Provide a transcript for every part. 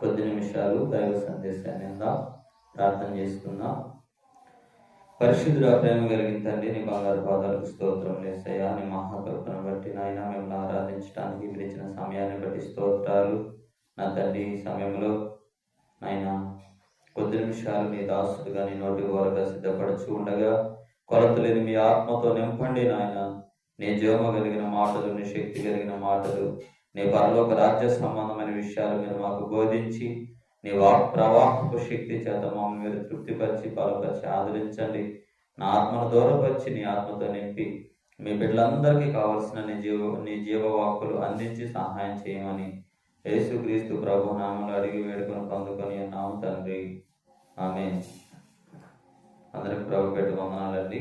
కొద్ది నిమిషాలు దైవ సందేశాన్ని అందాం ప్రార్థన చేసుకుందాం పరిశుద్ధుల ప్రేమ కలిగిన తండ్రి నీ బంగారు పాదాలకు స్తోత్రం లేసయ్యా నీ మహాకృపను బట్టి నాయన మిమ్మల్ని ఆరాధించడానికి మీరు ఇచ్చిన సమయాన్ని బట్టి స్తోత్రాలు. నా తండ్రి ఈ సమయంలో నాయన కొద్ది నిమిషాలు నీ దాసుడుగా నీ నోటి వరకు సిద్ధపడుచు ఉండగా కొలత లేని మీ ఆత్మతో నింపండి నాయన. నీ జీవమ కలిగిన మాటలు నీ శక్తి కలిగిన మాటలు నీ పరలోక రాజ్య సంబంధమైన విషయాలు మీరు మాకు బోధించి నీ వాక్ ప్రవాహపు శక్తి చేత మమ్మల్ని మీరు తృప్తిపరిచి బలపరిచి ఆదరించండి. నా ఆత్మను దూరపరిచి నీ ఆత్మతో నింపి మీ బిడ్డలందరికీ కావలసిన నీ జీవ నీ జీవవాక్కులు అందించి సహాయం చేయమని యేసుక్రీస్తు ప్రభు నామలు అడిగి వేడుకొని పొందుకొని ఉన్నాము తండ్రి. ఆమె అందరికి ప్రభు పెట్టి వందనాలండి.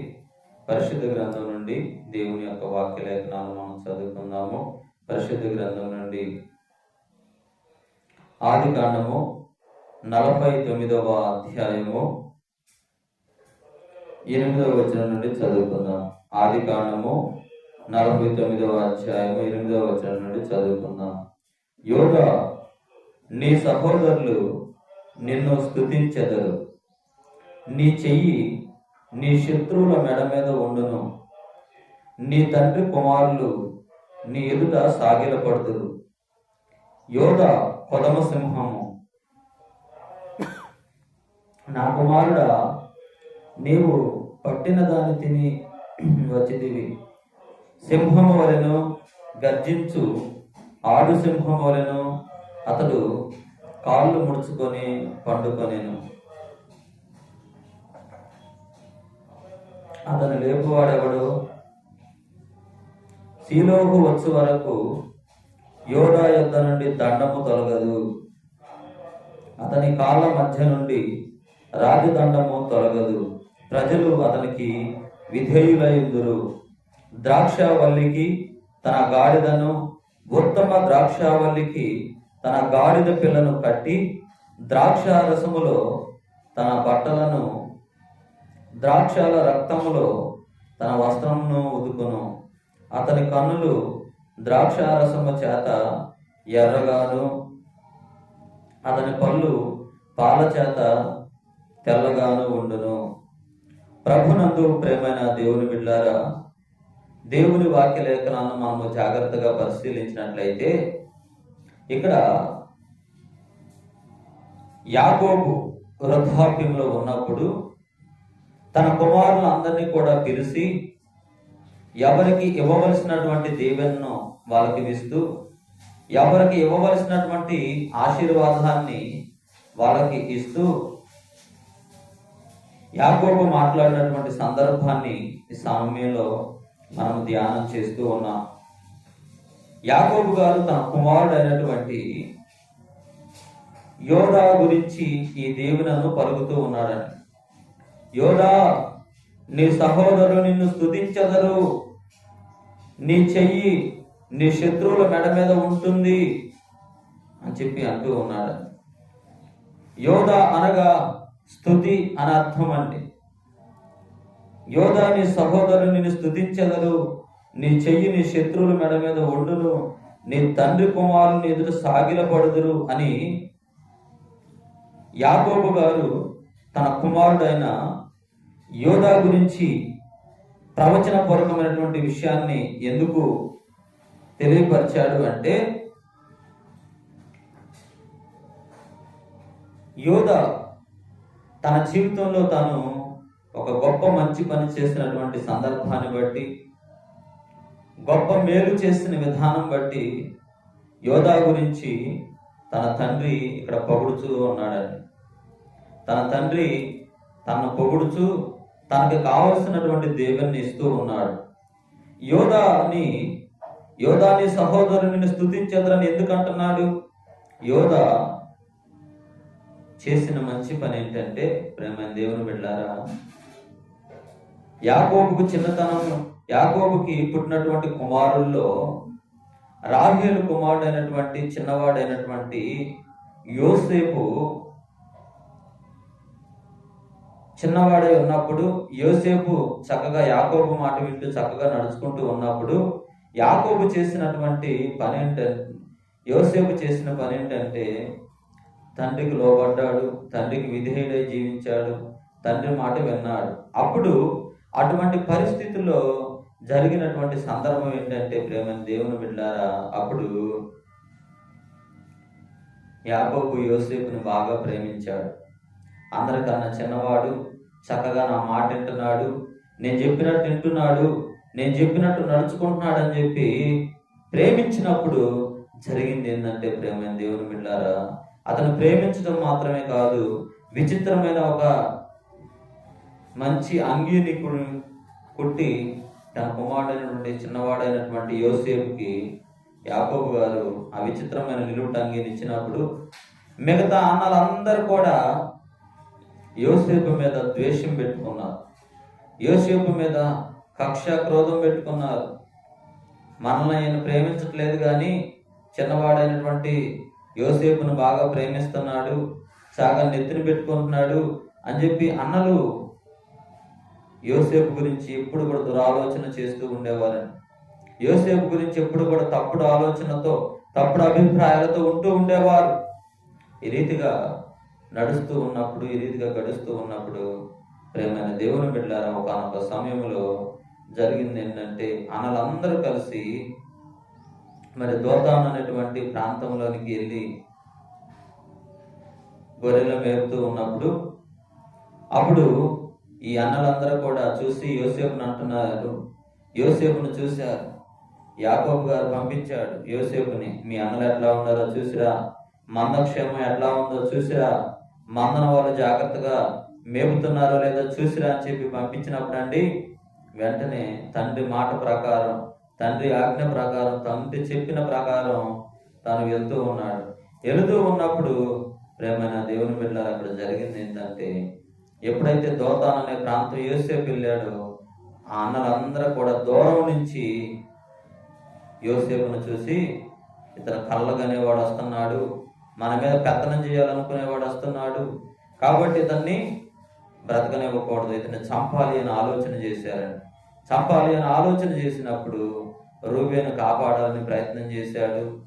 పరిశుద్ధ గ్రంథం నుండి దేవుని యొక్క వాక్య లేఖనాలు మనం చదువుకుందాము. పరిశుద్ధ గ్రంథం నుండి ఆది కాండము నలభై తొమ్మిదవ అధ్యాయము ఎనిమిదవ వచనం నుండి చదువుకుందాం. ఆది కాండము నలభై తొమ్మిదవ అధ్యాయము ఎనిమిదవ వచనం నుండి చదువుకుందాం. యోగా నీ సహోదరులు నిన్ను స్థుతించెదరు నీ చెయ్యి నీ శత్రువుల మెడ మీద ఉండును. నీ తండ్రి కుమారులు నీ ఎదుట సాగిలపడుదురు యోధ కొదమ సింహము. నా కుమారుడా నీవు పట్టిన దాన్ని తిని వచ్చితివి. సింహము వలెను గర్జించు. ఆడు సింహం వలెను అతడు కాళ్ళు ముడుచుకొని పండుకొనేను. అతను లేపువాడెవడు? శీలోకు వచ్చు వరకు యోడా యొద్ద నుండి దండము తొలగదు. అతని కాళ్ళ మధ్య నుండి రాజదండము తొలగదు. ప్రజలు అతనికి విధేయులైందురు ద్రాక్షావల్లికి తన గాడిదను ఉత్తమ ద్రాక్షావల్లికి తన గాడిద పిల్లను కట్టి ద్రాక్ష రసములో తన బట్టలను ద్రాక్షల రక్తములో తన వస్త్రమును ఉదుకును అతని కన్నులు ద్రాక్షారసము చేత ఎర్రగాను అతని పళ్ళు పాల చేత తెల్లగాను ఉండును. ప్రభునందు ప్రేమైన దేవుని బిడ్డారా దేవుని వాక్య లేఖనాలను మనము జాగ్రత్తగా పరిశీలించినట్లయితే ఇక్కడ యాకోబు వృద్ధాప్యంలో ఉన్నప్పుడు తన కుమారులందరినీ కూడా పిలిచి ఎవరికి ఇవ్వవలసినటువంటి దీవెనను వాళ్ళకి ఇస్తూ ఎవరికి ఇవ్వవలసినటువంటి ఆశీర్వాదాన్ని వాళ్ళకి ఇస్తూ యాకోబు మాట్లాడినటువంటి సందర్భాన్ని ఈ సమయంలో మనం ధ్యానం చేస్తూ ఉన్నాం. యాకోబు గారు తన కుమారుడు అయినటువంటి యోధా గురించి ఈ దేవునను పలుకుతూ ఉన్నాడని యోధా నీ సహోదరు నిన్ను స్థుతించదరు నీ చెయ్యి నీ శత్రువుల మెడ మీద ఉంటుంది అని చెప్పి అంటూ ఉన్నాడు. యోధ అనగా స్థుతి అని అర్థం అండి. యోధ నీ సహోదరుని నిన్ను స్తుతించదరు నీ చెయ్యి నీ శత్రువుల మెడ మీద ఉండును నీ తండ్రి కుమారుని ఎదుట సాగిలపడుదురు అని యాకోబు గారు తన కుమారుడైన యోధా గురించి ప్రవచన పూర్వకమైనటువంటి విషయాన్ని ఎందుకు తెలియపరిచాడు అంటే యోధ తన జీవితంలో తాను ఒక గొప్ప మంచి పని చేసినటువంటి సందర్భాన్ని బట్టి గొప్ప మేలు చేసిన విధానం బట్టి యోధా గురించి తన తండ్రి ఇక్కడ పొగుడుచూ ఉన్నాడని తన తండ్రి తనను పొగుడుచూ తనకు కావలసినటువంటి దేవుణ్ణి ఇస్తూ ఉన్నాడు. యోధాని యోధాని సహోదరుని స్థుతించదని ఎందుకు అంటున్నాడు యోధ చేసిన మంచి పని ఏంటంటే ప్రేమ దేవుని బిడ్డారా యాకోబుకు చిన్నతనం యాకోబుకి పుట్టినటువంటి కుమారుల్లో రాహేలు కుమారుడైనటువంటి చిన్నవాడైనటువంటి యోసేపు చిన్నవాడై ఉన్నప్పుడు యోసేపు చక్కగా యాకోబు మాట వింటూ చక్కగా నడుచుకుంటూ ఉన్నప్పుడు యాకోబు చేసినటువంటి పని ఏంటంటే యోసేపు చేసిన పని ఏంటంటే తండ్రికి లోబడ్డాడు తండ్రికి విధేయుడై జీవించాడు తండ్రి మాట విన్నాడు. అప్పుడు అటువంటి పరిస్థితుల్లో జరిగినటువంటి సందర్భం ఏంటంటే ప్రేమ దేవుని బిడ్డారా అప్పుడు యాకోబు యోసేపుని బాగా ప్రేమించాడు. అందరికన్నా చిన్నవాడు చక్కగా నా మాట వింటున్నాడు నేను చెప్పినట్టు వింటున్నాడు నేను చెప్పినట్టు నడుచుకుంటున్నాడు అని చెప్పి ప్రేమించినప్పుడు జరిగింది ఏంటంటే ప్రేమ దేవుని బిడ్డారా? అతను ప్రేమించడం మాత్రమే కాదు విచిత్రమైన ఒక మంచి అంగీని కుట్టి తన కుమారుడైనటువంటి చిన్నవాడైనటువంటి యోసేపుకి యాకోబు గారు ఆ విచిత్రమైన నిలువుట అంగీని ఇచ్చినప్పుడు మిగతా అన్నలందరూ కూడా యోసేపు మీద ద్వేషం పెట్టుకున్నారు. యోసేపు మీద కక్ష క్రోధం పెట్టుకున్నారు. మనల్ని ఆయన ప్రేమించట్లేదు కానీ చిన్నవాడైనటువంటి యోసేపును బాగా ప్రేమిస్తున్నాడు సాగా నెత్తిన పెట్టుకుంటున్నాడు అని చెప్పి అన్నలు యోసేపు గురించి ఎప్పుడు కూడా దురాలోచన చేస్తూ ఉండేవారని. యోసేపు గురించి ఎప్పుడు కూడా తప్పుడు ఆలోచనతో తప్పుడు అభిప్రాయాలతో ఉంటూ ఉండేవారు. ఈ రీతిగా నడుస్తూ ఉన్నప్పుడు ఈ రీతిగా గడుస్తూ ఉన్నప్పుడు ప్రేమైన దేవుని బిడ్డారా ఒకనొక సమయంలో జరిగింది ఏంటంటే అన్నలందరూ కలిసి మరి దోతాన్ అనేటువంటి ప్రాంతంలోనికి వెళ్ళి గొర్రెలు మేపుతూ ఉన్నప్పుడు అప్పుడు ఈ అన్నలందరూ కూడా చూసి యోసేపును అంటున్నారు. యోసేపును చూశారు. యాకోబు గారు పంపించాడు. యోసేపుని మీ అన్నలు ఎట్లా ఉన్నారో చూసిరా. మందక్షేమం ఎట్లా ఉందో చూసిరా. మందన వాళ్ళు జాగ్రత్తగా మేపుతున్నారో లేదో చూసిరా అని చెప్పి పంపించినప్పుడు అండి వెంటనే తండ్రి మాట ప్రకారం తండ్రి ఆజ్ఞ ప్రకారం తండ్రి చెప్పిన ప్రకారం తను వెళ్తూ ఉన్నాడు. వెళుతూ ఉన్నప్పుడు ప్రేమైన దేవుని బిడ్డ అక్కడ జరిగింది ఏంటంటే ఎప్పుడైతే దోతాన్ అనే ప్రాంతం యోసేపు వెళ్ళాడో ఆ అన్నలందరూ కూడా దూరం నుంచి యోసేపును చూసి ఇతను కళ్ళగనేవాడు వస్తున్నాడు మన మీద పెత్తనం చేయాలనుకునేవాడు వస్తున్నాడు. కాబట్టి ఇతన్ని బ్రతకనివ్వకూడదు. ఇతన్ని చంపాలి అని ఆలోచన చేశారండి. చంపాలి అని ఆలోచన చేసినప్పుడు రూబేను కాపాడాలని ప్రయత్నం చేశాడు.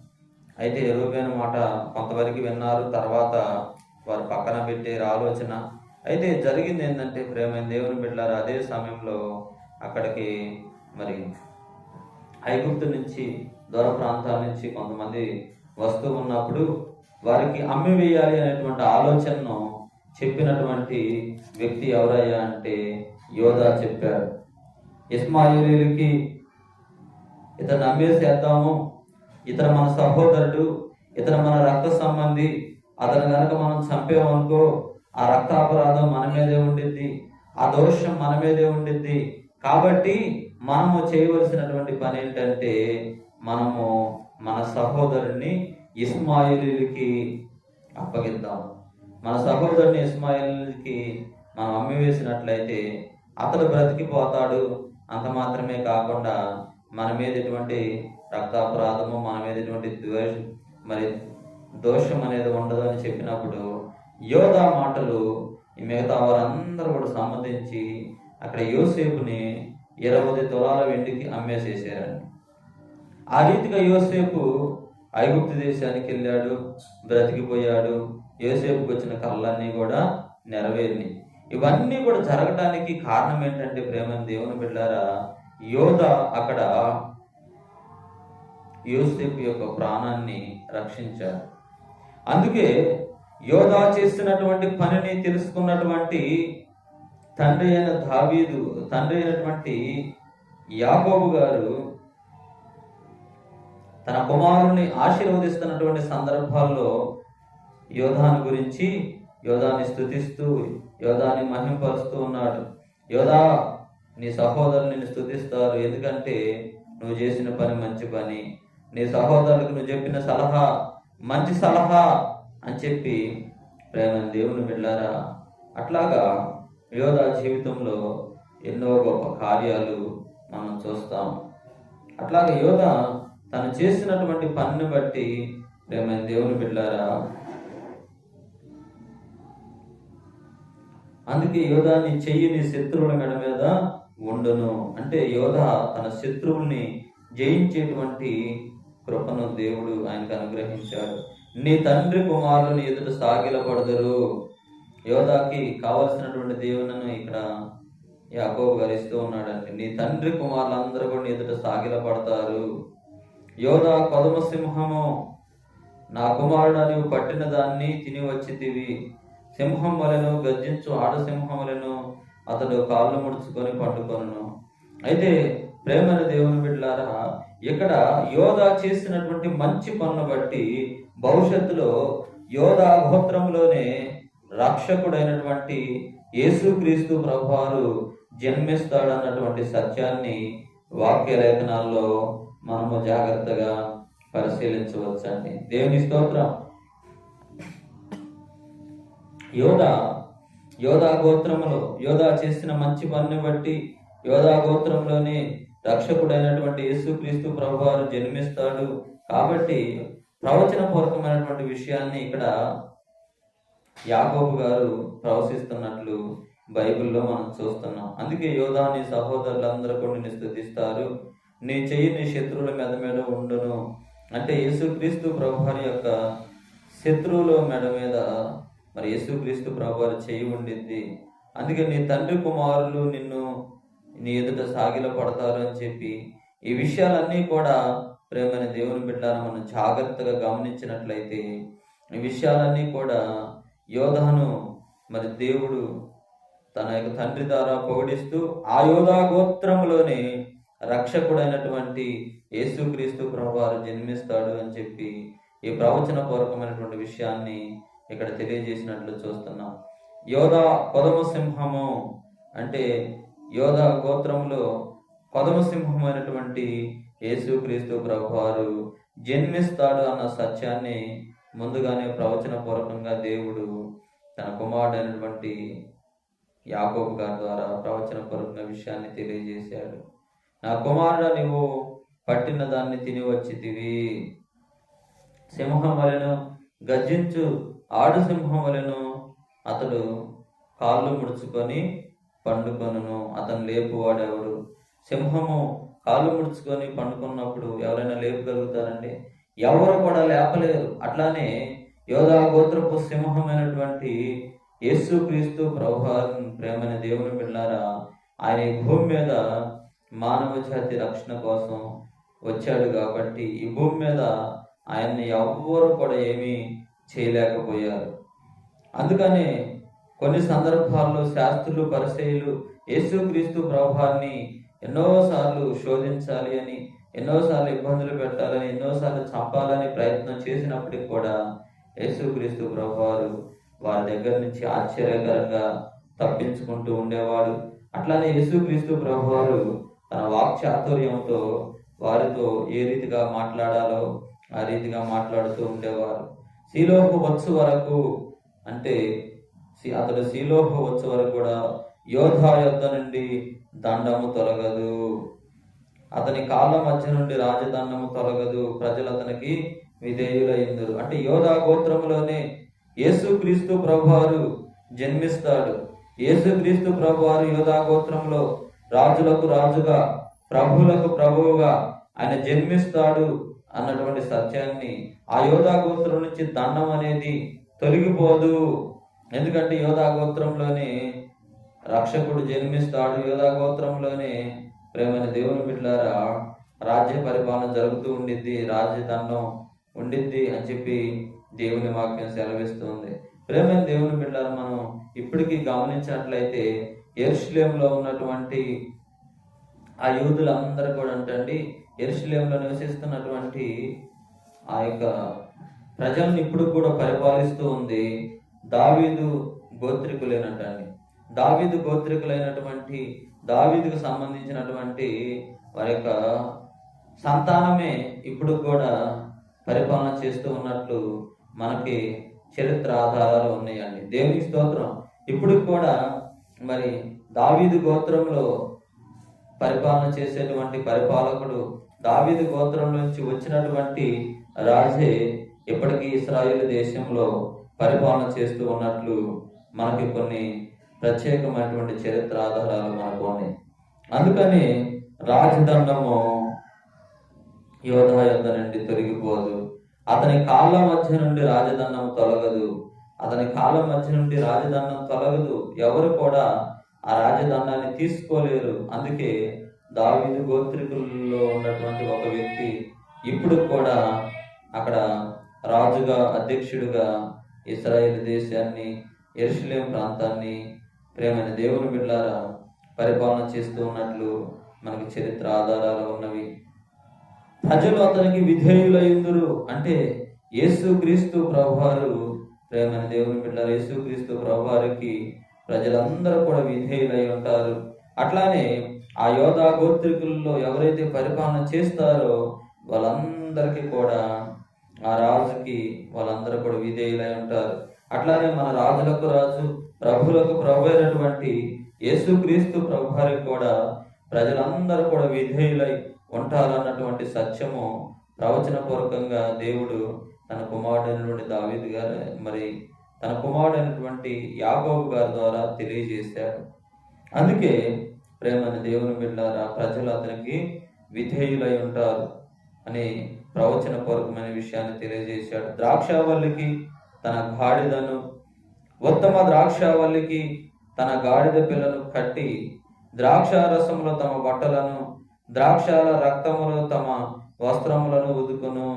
అయితే రూబేను మాట కొంతవరకు విన్నారు. తర్వాత వారు పక్కన పెట్టారు ఆలోచన. అయితే జరిగింది ఏంటంటే ప్రేమైన దేవుని బిడ్డారు అదే సమయంలో అక్కడికి మరి ఐగుప్తు నుంచి దూర ప్రాంతాల నుంచి కొంతమంది వస్తూ ఉన్నప్పుడు వారికి అమ్మి వేయాలి అనేటువంటి ఆలోచనను చెప్పినటువంటి వ్యక్తి ఎవరయ్యా అంటే యోధా చెప్పారు. ఇస్మాయిలీలకి ఇతను అమ్మేసేద్దాము. ఇతను మన సహోదరుడు ఇతను మన రక్త సంబంధి. అతను కనుక మనం చంపేమనుకో ఆ రక్త అపరాధం మన మీదే ఉండిద్ది. ఆ దోషం మన మీదే ఉండిద్ది. కాబట్టి మనము చేయవలసినటువంటి పని ఏంటంటే మనము మన సహోదరుని ఇస్మాయిలీలకి అప్పగిద్దాం. మన సహోదరుని ఇస్మాయిల్కి మనం అమ్మి వేసినట్లయితే అతడు బ్రతికిపోతాడు. అంత మాత్రమే కాకుండా మన మీద ఎటువంటి రక్తాపరాధము మన మీద ఎటువంటి ద్వేష మరి దోషం అనేది ఉండదు అని చెప్పినప్పుడు యోధా మాటలు మిగతా వారందరూ కూడా సమ్మతించి అక్కడ యోసేపుని ఇరవై తులాల వెండికి అమ్మేసేసారండి ఆ రీతిగా యోసేపు ఐగుప్తు దేశానికి వెళ్ళాడు బ్రతికిపోయాడు. యోసేపు వచ్చిన కళ్ళన్నీ కూడా నెరవేరినాయి. ఇవన్నీ కూడా జరగటానికి కారణం ఏంటంటే ప్రేమని దేవుని బిడ్డారా యోధ అక్కడ యోసేపు యొక్క ప్రాణాన్ని రక్షించాడు. అందుకే యోధా చేస్తున్నటువంటి పనిని తెలుసుకున్నటువంటి తండ్రి అయిన దావీదు తండ్రి అయినటువంటి యాకోబు గారు తన కుమారుని ఆశీర్వదిస్తున్నటువంటి సందర్భాల్లో యోధాని గురించి యోధాని స్థుతిస్తూ యోధాని మహింపరుస్తూ ఉన్నాడు. యోధా నీ సహోదరుని నిన్ను స్థుతిస్తారు ఎందుకంటే నువ్వు చేసిన పని మంచి పని. నీ సహోదరులకు నువ్వు చెప్పిన సలహా మంచి సలహా అని చెప్పి ప్రేమ దేవుని వెళ్ళారా అట్లాగా యోధా జీవితంలో ఎన్నో గొప్ప కార్యాలు మనం చూస్తాం. అట్లాగే యోధ తను చేసినటువంటి పనిని బట్టి ప్రేమైన దేవుని బిడ్డారా అందుకే యోధా నీ చెయ్యి నీ శత్రువుల మెడ మీద ఉండను. అంటే యోధ తన శత్రువుల్ని జయించేటువంటి కృపను దేవుడు ఆయనకు అనుగ్రహించాడు. నీ తండ్రి కుమారుని ఎదుట సాగిలపడదరు. యోధాకి కావలసినటువంటి దేవులను ఇక్కడ యాకోబు గారు ఉన్నాడంటే నీ తండ్రి కుమారులందరూ కూడా ఎదుట సాగిలపడతారు. యోధా కొదమ సింహము నా కుమారుడు నీవు పట్టిన దాన్ని తిని వచ్చితివి. సింహం వలెను గర్జించు ఆడ సింహములను అతడు కాళ్ళు ముడుచుకొని పండుకొను అయితే ప్రేమైన దేవుని బిడ్డలారా ఇక్కడ యోధా చేసినటువంటి మంచి పనులు బట్టి భవిష్యత్తులో యోధా గోత్రంలోనే రక్షకుడైనటువంటి యేసుక్రీస్తు ప్రభువారు జన్మిస్తాడన్నటువంటి సత్యాన్ని వాక్య లేఖనాల్లో మనము జాగ్రత్తగా పరిశీలించవచ్చండి. దేవుని స్తోత్రం. యోధా యోధా గోత్రములో యోధా చేసిన మంచి పనిని బట్టి యోధా గోత్రంలోని రక్షకుడైనటువంటి యేసుక్రీస్తు ప్రభువారు జన్మిస్తాడు. కాబట్టి ప్రవచన పూర్వకమైనటువంటి విషయాన్ని ఇక్కడ యాగోబు గారు ప్రవశిస్తున్నట్లు బైబిల్లో మనం చూస్తున్నాం. అందుకే యోధాని సహోదరులందరూ కొన్ని స్థుతిస్తారు నీ చెయ్యి నీ శత్రువుల మెడ మీద ఉండును. అంటే యేసుక్రీస్తు ప్రభువారి యొక్క శత్రువుల మెడ మీద మరి యేసుక్రీస్తు ప్రభువారి చెయ్యి ఉండిద్ది. అందుకే నీ తండ్రి కుమారులు నిన్ను నీ ఎదుట సాగిల పడతారు అని చెప్పి ఈ విషయాలన్నీ కూడా ప్రేమైన దేవుని బిడ్డాలను మనం జాగ్రత్తగా గమనించినట్లయితే ఈ విషయాలన్నీ కూడా యోధాను మరి దేవుడు తన యొక్క తండ్రి ద్వారా పొగిడిస్తూ ఆ యోధా గోత్రంలోనే రక్షకుడైనటువంటి యేసుక్రీస్తు ప్రభువారు జన్మిస్తాడు అని చెప్పి ఈ ప్రవచన పూర్వకమైనటువంటి విషయాన్ని ఇక్కడ తెలియజేసినట్లు చూస్తున్నాం. యోధా కొదమ సింహము అంటే యోధా గోత్రంలో కొదమ సింహమైనటువంటి యేసుక్రీస్తు ప్రభువారు జన్మిస్తాడు అన్న సత్యాన్ని ముందుగానే ప్రవచన పూర్వకంగా దేవుడు తన కుమారుడైనటువంటి యాకోబు గారి ద్వారా ప్రవచన పూర్వకంగా విషయాన్ని తెలియజేశాడు. నా కుమారుడ నీవు పట్టిన దాన్ని తిని వచ్చితివి. సింహం వలెను గర్జించు ఆడు సింహం వలెను అతడు కాళ్ళు ముడుచుకొని పండుకొనును. అతను లేపువాడెవడు? సింహము కాళ్ళు ముడుచుకొని పండుకున్నప్పుడు ఎవరైనా లేపగలుగుతారండి? ఎవరు కూడా లేపలేరు. అట్లానే యోధా గోత్రపు సింహమైనటువంటి యేసు క్రీస్తు ప్రభు ప్రేమైన దేవుని పిల్లారా ఆయన భూమి మీద మానవ జాతి రక్షణ కోసం వచ్చాడు కాబట్టి ఈ భూమి మీద ఆయన్ని ఎవ్వరు కూడా ఏమీ చేయలేకపోయారు. అందుకని కొన్ని సందర్భాల్లో శాస్త్రులు పరిచయులు యేసుక్రీస్తు ప్రభావాన్ని ఎన్నోసార్లు శోధించాలి అని ఎన్నోసార్లు ఇబ్బందులు పెట్టాలని ఎన్నోసార్లు చంపాలని ప్రయత్నం చేసినప్పటికి కూడా యేసుక్రీస్తు ప్రభువారు వారి దగ్గర నుంచి ఆశ్చర్యకరంగా తప్పించుకుంటూ ఉండేవాడు. అట్లానే యేసుక్రీస్తు ప్రభువారు తన వాక్ చాతుర్యంతో వారితో ఏ రీతిగా మాట్లాడాలో ఆ రీతిగా మాట్లాడుతూ ఉండేవారు. శీలోహు వచ్చు వరకు అంటే సి- అతడు శీలోహు వచ్చు వరకు కూడా యోధా యుద్ధ నుండి దండము తొలగదు. అతని కాళ్ళ మధ్య నుండి రాజదండము తొలగదు. ప్రజలు అతనికి విధేయులైందరు. అంటే యోధా గోత్రములోనే యేసుక్రీస్తు ప్రభువారు జన్మిస్తాడు. యేసుక్రీస్తు ప్రభువారు యోధా గోత్రంలో రాజులకు రాజుగా ప్రభువులకు ప్రభువుగా ఆయన జన్మిస్తాడు అన్నటువంటి సత్యాన్ని ఆ యోధా గోత్రం నుంచి దండం అనేది తొలగిపోదు. ఎందుకంటే యోధా గోత్రంలోని రక్షకుడు జన్మిస్తాడు. యోధా గోత్రంలోనే ప్రేమైన దేవుని బిడ్డలారా రాజ్య పరిపాలన జరుగుతూ ఉండిద్ది రాజ్యదండం ఉండిద్ది అని చెప్పి దేవుని వాక్యం సెలవిస్తుంది. ప్రేమైన దేవుని బిడ్డలారా మనం ఇప్పటికీ గమనించినట్లయితే ఎరుషులేంలో ఉన్నటువంటి ఆ యూదులందరూ కూడా అంటండి ఎరుషులేంలో నివసిస్తున్నటువంటి ఆ యొక్క ప్రజల్ని ఇప్పుడు కూడా పరిపాలిస్తూ ఉంది దావీదు గోత్రికులేనటండి. దావీదు గోత్రికులైనటువంటి దావీదుకు సంబంధించినటువంటి వారి యొక్క సంతానమే ఇప్పుడు కూడా పరిపాలన చేస్తూ ఉన్నట్లు మనకి చరిత్ర ఆధారాలు ఉన్నాయండి. దేవునికి స్తోత్రం. ఇప్పుడు కూడా మరి దావీదు గోత్రంలో పరిపాలన చేసేటువంటి పరిపాలకుడు దావీదు గోత్రం నుంచి వచ్చినటువంటి రాజే ఇప్పటికీ ఇస్రాయేల్ దేశంలో పరిపాలన చేస్తూ ఉన్నట్లు మనకి కొన్ని ప్రత్యేకమైనటువంటి చరిత్ర ఆధారాలు మనకు ఉన్నాయి. అందుకని రాజదండము యోధ యుద్ధ నుండి తొలగిపోదు. అతని కాళ్ళ మధ్య నుండి రాజదండం తొలగదు. అతని కాలం మధ్య నుండి రాజదండం తొలగదు ఎవరు కూడా ఆ రాజదండాన్ని తీసుకోలేరు. అందుకే దావీదు గోత్రికుల్లో ఉన్నటువంటి ఒక వ్యక్తి ఇప్పుడు కూడా అక్కడ రాజుగా అధ్యక్షుడిగా ఇస్రాయేల్ దేశాన్ని ఎరుషులేం ప్రాంతాన్ని ప్రేమైన దేవుని బిడ్డారా పరిపాలన చేస్తూ ఉన్నట్లు మనకి చరిత్ర ఆధారాలు ఉన్నవి. ప్రజలు అతనికి విధేయులైందురు అంటే యేసు క్రీస్తు ప్రభువారు ప్రేమైన దేవుని బిడ్డారు యేసుక్రీస్తు ప్రభువారికి ప్రజలందరూ కూడా విధేయులై ఉంటారు. అట్లానే ఆ యోధా గోత్రికుల్లో ఎవరైతే పరిపాలన చేస్తారో వాళ్ళందరికీ కూడా ఆ రాజుకి వాళ్ళందరూ కూడా విధేయులై ఉంటారు. అట్లానే మన రాజులకు రాజు ప్రభులకు ప్రభు అయినటువంటి యేసుక్రీస్తు ప్రభువారికి కూడా ప్రజలందరూ కూడా విధేయులై ఉంటారన్నటువంటి సత్యము ప్రవచన పూర్వకంగా దేవుడు తన కుమారుడైనటువంటి దావీద్ గారు మరి తన కుమారుడైనటువంటి యాగోబు గారి ద్వారా తెలియజేశాడు అందుకే ప్రేమని దేవుని బిడ్డారా ప్రజలు అతనికి విధేయులై ఉంటారు అని ప్రవచన పూర్వకమైన విషయాన్ని తెలియజేశాడు. ద్రాక్షావల్లికి తన గాడిదను ఉత్తమ ద్రాక్షావల్లికి తన గాడిద పిల్లను కట్టి ద్రాక్షారసములో తమ బట్టలను ద్రాక్షాల రక్తములో తమ వస్త్రములను ఉదుకును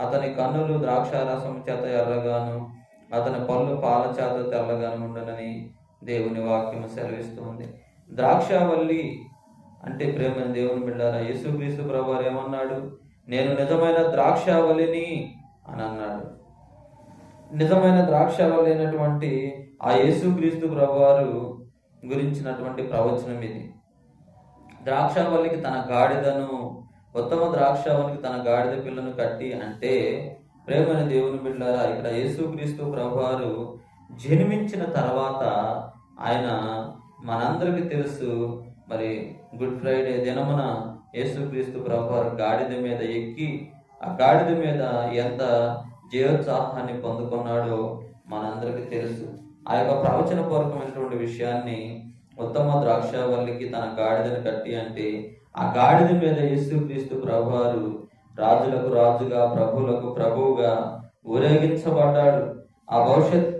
అతని కన్నులు ద్రాక్షారసం చేత ఎర్రగాను అతని పళ్ళు పాల చేత తెల్లగాను ఉండనని దేవుని వాక్యం సెలవిస్తుంది. ద్రాక్షావల్లి అంటే ప్రేమ దేవుని బిడ్డారా యేసుక్రీస్తు ప్రభు ఏమన్నాడు? నేను నిజమైన ద్రాక్షావల్లిని అని అన్నాడు. నిజమైన ద్రాక్షావల్లి అయినటువంటి ఆ యేసుక్రీస్తు ప్రభువారు గురించినటువంటి ప్రవచనం ఇది. ద్రాక్షావల్లికి తన గాడిదను ఉత్తమ ద్రాక్షావల్లికి తన గాడిద పిల్లను కట్టి అంటే ప్రేమని దేవుని బిడ్డారా ఇక్కడ యేసుక్రీస్తు ప్రభువారు జన్మించిన తర్వాత ఆయన మనందరికీ తెలుసు. మరి గుడ్ ఫ్రైడే దినమున యేసుక్రీస్తు ప్రభువారు గాడిద మీద ఎక్కి ఆ గాడిద మీద ఎంత జయోత్సాహాన్ని పొందుకున్నాడో మనందరికీ తెలుసు. ఆ యొక్క ప్రవచన పూర్వకమైనటువంటి విషయాన్ని ఉత్తమ ద్రాక్షావల్లికి తన గాడిదను కట్టి అంటే ఆ గాడిద మీద యేసుక్రీస్తు ప్రభువారు రాజులకు రాజుగా ప్రభువులకు ప్రభువుగా ఊరేగించబడ్డాడు. ఆ భవిష్యత్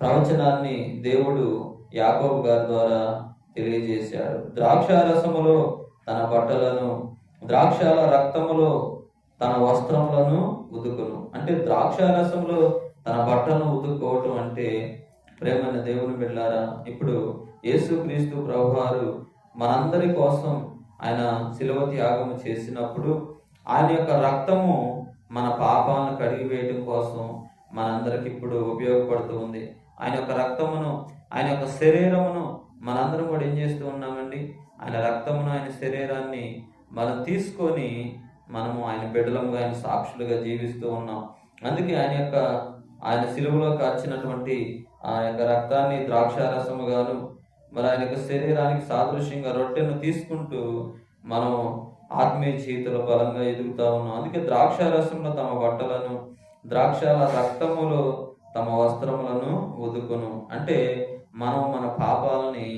ప్రవచనాన్ని దేవుడు యాకోబు గారి ద్వారా తెలియజేశాడు. ద్రాక్ష రసములో తన బట్టలను ద్రాక్షాల రక్తములో తన వస్త్రములను ఉతుకును. అంటే ద్రాక్ష రసంలో తన బట్టలను ఉతుక్కోవటం అంటే ప్రేమైన దేవుని బిళ్ళారా ఇప్పుడు యేసుక్రీస్తు ప్రభువారు మనందరి కోసం ఆయన శిలువ త్యాగము చేసినప్పుడు ఆయన యొక్క రక్తము మన పాపాలను కడిగి వేయడం కోసం మనందరికి ఇప్పుడు ఉపయోగపడుతూ ఉంది. ఆయన యొక్క రక్తమును ఆయన యొక్క శరీరమును మనందరం కూడా ఏం చేస్తూ ఉన్నామండి? ఆయన రక్తమును ఆయన శరీరాన్ని మనం తీసుకొని మనము ఆయన బిడ్డలంగా ఆయన సాక్షులుగా జీవిస్తూ ఉన్నాం. అందుకే ఆయన యొక్క ఆయన సిలువలో కాచినటువంటి ఆ యొక్క రక్తాన్ని ద్రాక్షారసముగాను మరి ఆయన యొక్క శరీరానికి సాదృశ్యంగా రొట్టెను తీసుకుంటూ మనం ఆత్మీయ జీవితంలో బలంగా ఎదుగుతా ఉన్నాం. అందుకే ద్రాక్ష రసంలో తమ బట్టలను ద్రాక్షాల రక్తములో తమ వస్త్రములను ఉదుకును అంటే మనం మన పాపాలని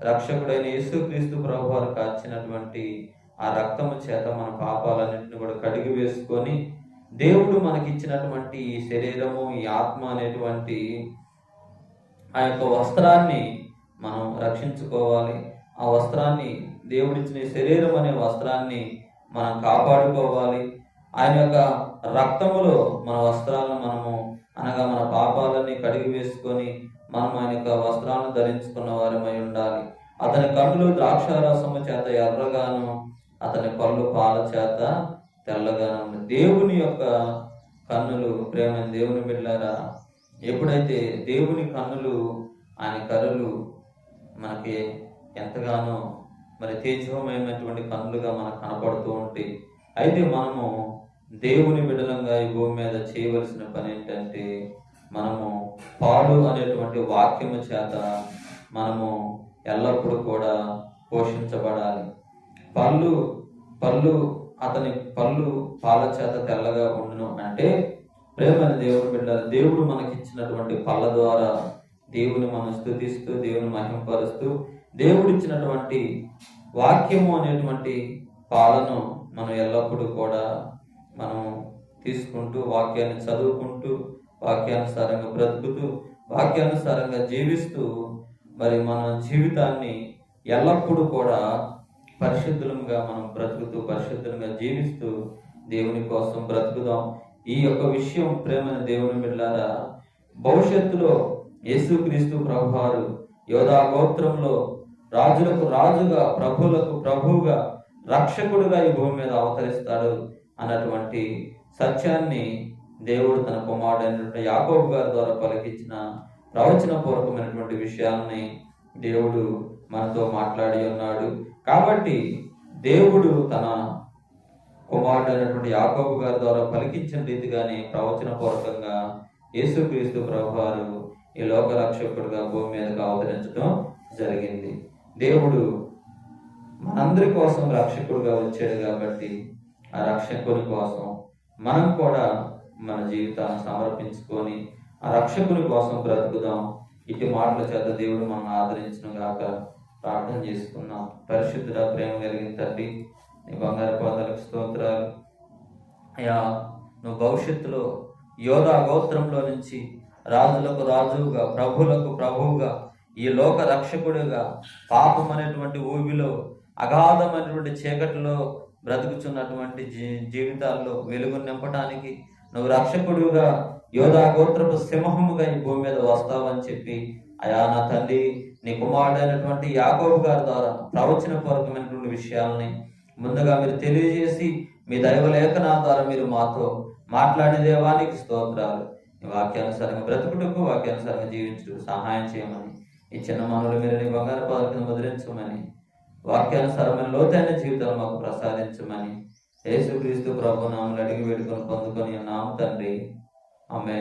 రక్షకుడైన యేసుక్రీస్తు ప్రభు వారు కాచినటువంటి ఆ రక్తము చేత మన పాపాలన్నింటిని కూడా కడిగి వేసుకొని దేవుడు మనకిచ్చినటువంటి ఈ శరీరము ఈ ఆత్మ అనేటువంటి ఆ యొక్క వస్త్రాన్ని మనం రక్షించుకోవాలి. ఆ వస్త్రాన్ని దేవుడిచ్చిన శరీరం అనే వస్త్రాన్ని మనం కాపాడుకోవాలి. ఆయన యొక్క రక్తములో మన వస్త్రాలను మనము అనగా మన పాపాలన్నీ కడిగి వేసుకొని మనం ఆయన యొక్క వస్త్రాలను ధరించుకున్న వారమై ఉండాలి. అతని కన్నులు ద్రాక్షారసము చేత ఎర్రగాను అతని పళ్ళు పాల చేత తెల్లగాను దేవుని యొక్క కన్నులు ప్రేమ దేవుని బిడ్డారా ఎప్పుడైతే దేవుని కన్నులు ఆయన కర్రలు మనకి ఎంతగానో మరి తేజోమయమైనటువంటి కన్నులుగా మనకు కనపడుతూ ఉంటాయి. అయితే మనము దేవుని బిడ్డలంగా ఈ భూమి మీద చేయవలసిన పని ఏంటంటే మనము పాడు అనేటువంటి వాక్యము చేత మనము ఎల్లప్పుడూ కూడా పోషించబడాలి. పళ్ళు పళ్ళు అతని పళ్ళు పాల చేత తెల్లగా ఉండును అంటే ప్రేమని దేవుడు బిడ్డ దేవుడు మనకిచ్చినటువంటి పళ్ళ ద్వారా దేవుని మనం స్థుతిస్తూ దేవుని మహింపరుస్తూ దేవుడు ఇచ్చినటువంటి వాక్యము అనేటువంటి పాలను మనం ఎల్లప్పుడూ కూడా మనం తీసుకుంటూ వాక్యాన్ని చదువుకుంటూ వాక్యానుసారంగా బ్రతుకుతూ వాక్యానుసారంగా జీవిస్తూ మరి మన జీవితాన్ని ఎల్లప్పుడూ కూడా పరిశుద్ధులంగా మనం బ్రతుకుతూ పరిశుద్ధంగా జీవిస్తూ దేవుని కోసం బ్రతుకుదాం. ఈ యొక్క విషయం ప్రేమైన దేవుని బిడ్డారా భవిష్యత్తులో యేసుక్రీస్తు ప్రభువారు యోధా గోత్రంలో రాజులకు రాజుగా ప్రభులకు ప్రభువుగా రక్షకుడుగా ఈ భూమి మీద అవతరిస్తాడు అన్నటువంటి సత్యాన్ని దేవుడు తన కుమారుడైనటువంటి యాకోబు గారి ద్వారా పలికించిన ప్రవచన పూర్వకమైనటువంటి విషయాల్ని దేవుడు మనతో మాట్లాడి ఉన్నాడు. కాబట్టి దేవుడు తన కుమారుడైనటువంటి యాకోబు గారి ద్వారా పలికించిన రీతిగానే ప్రవచన పూర్వకంగా యేసుక్రీస్తు ప్రభువారు ఈ లోక రక్షకుడుగా భూమి మీదకు అవతరించడం జరిగింది. దేవుడు మనందరి కోసం రక్షకుడుగా వచ్చాడు కాబట్టి ఆ రక్షకుని కోసం మనం కూడా మన జీవితాన్ని సమర్పించుకొని ఆ రక్షకుని కోసం బ్రతుకుదాం. ఇటు మాటల చేత దేవుడు మనం ఆదరించిన గాక ప్రార్థన చేసుకున్నాం. పరిశుద్ధుడ ప్రేమ కలిగిన తండ్రి నీ బంగారు పాదాలకు స్తోత్రాలు. అయ్యా నువ్వు భవిష్యత్తులో యోధా గోత్రంలో నుంచి రాజులకు రాజువుగా ప్రభువులకు ప్రభువుగా ఈ లోక రక్షకుడిగా పాపం అనేటువంటి ఊబిలో అగాధమైనటువంటి చీకటిలో బ్రతుకుచున్నటువంటి జీ జీవితాల్లో వెలుగు నింపడానికి నువ్వు రక్షకుడిగా యోధా గోత్రపు సింహముగా ఈ భూమి మీద వస్తావని చెప్పి అయా నా తల్లి నీ కుమారుడైనటువంటి యాకోబు గారి ద్వారా ప్రవచన పూర్వకమైనటువంటి విషయాలని ముందుగా మీరు తెలియజేసి మీ దైవ ద్వారా మీరు మాతో మాట్లాడిన దేవానికి స్తోత్రాలు. వాక్యానుసారంగా బ్రతుకుటకు వాక్యానుసారంగా జీవించుటకు సహాయం చేయమని ఈ చిన్న మానవుల మీరు నీ బంగారు పాదకులను ముద్రించమని వాక్యానుసారమైన లోతైన జీవితాలు మాకు ప్రసాదించమని యేసుక్రీస్తు ప్రభు నామలు అడిగి వేడుకొని పొందుకొని నామ తండ్రి. ఆమె